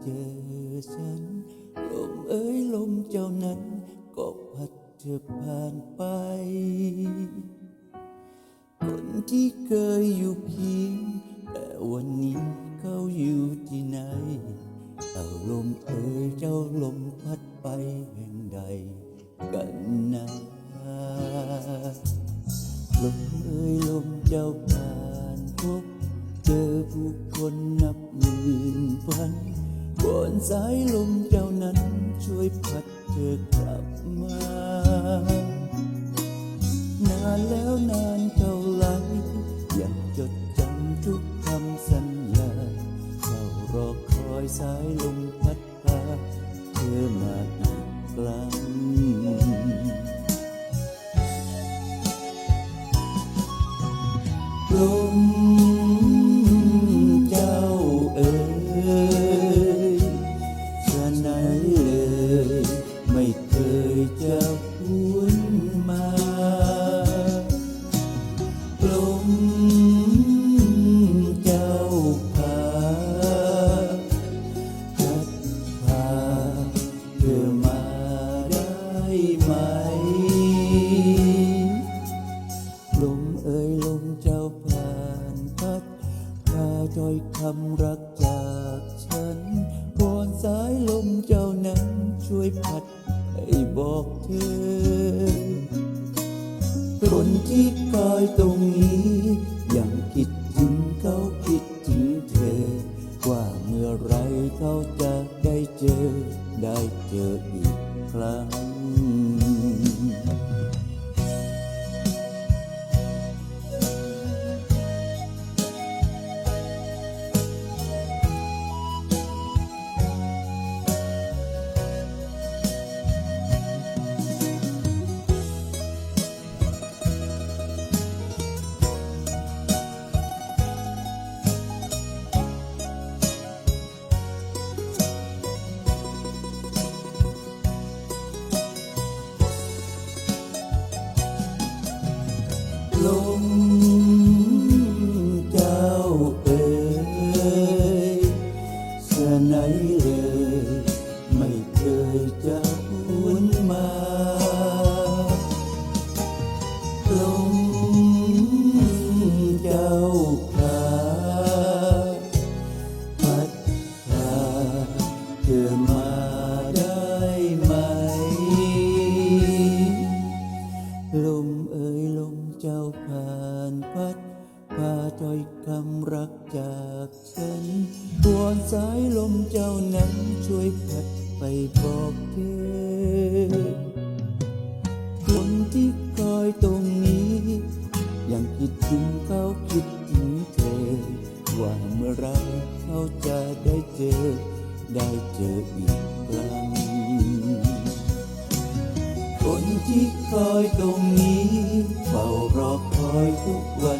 เจอฉัน ลมเอ่ยลมเจ้านั้น ก็พัดเธอผ่านไป คนที่เคยอยู่เคียง แต่วันนี้เขาอยู่ที่ไหนเอาลมเอ่ยเจ้าลมพัดไปแห่งใด กันนะลมเอ่ยลมเจ้าผ่า ผู้คนนับหมื่นพันก่อนสายลมเจ้านั้นช่วยพัดเธอกลับมา นานแล้วนานเท่าไรยังจดจำทุกคำสัญญาเฝ้ารอคอยสายลมพัดพาเธอมาอีกครั้ง จะไหนเลย ไม่เคยจะหวนมาลมเจ้าพาพัดพาเธอมาได้ไหมลมเอ่ยลมเจ้าผ่านพัดพาถ้อยคำรักจาก ฉันวอนสายลมเจ้านั้นช่วยพัดให้บอกเธอ คนที่คอยตรงนี้ยังคิดถึงเขาคิดถึงเธอ ว่าเมื่อไรเขาจะได้เจอได้เจออีกครั้ง ลมเจ้าเอ๋ยเสไหน ถ้อยคำรักจากฉันวอนสายลมเจ้านั้นช่วยพัดไปบอกเธอคนที่คอยตรงนี้ยังคิดถึงเขาคิดถึงเธอ ว่าเมื่อไรเขาจะได้เจอ ได้เจออีกครั้งคนที่คอยตรงนี้เฝ้ารอคอยทุกวัน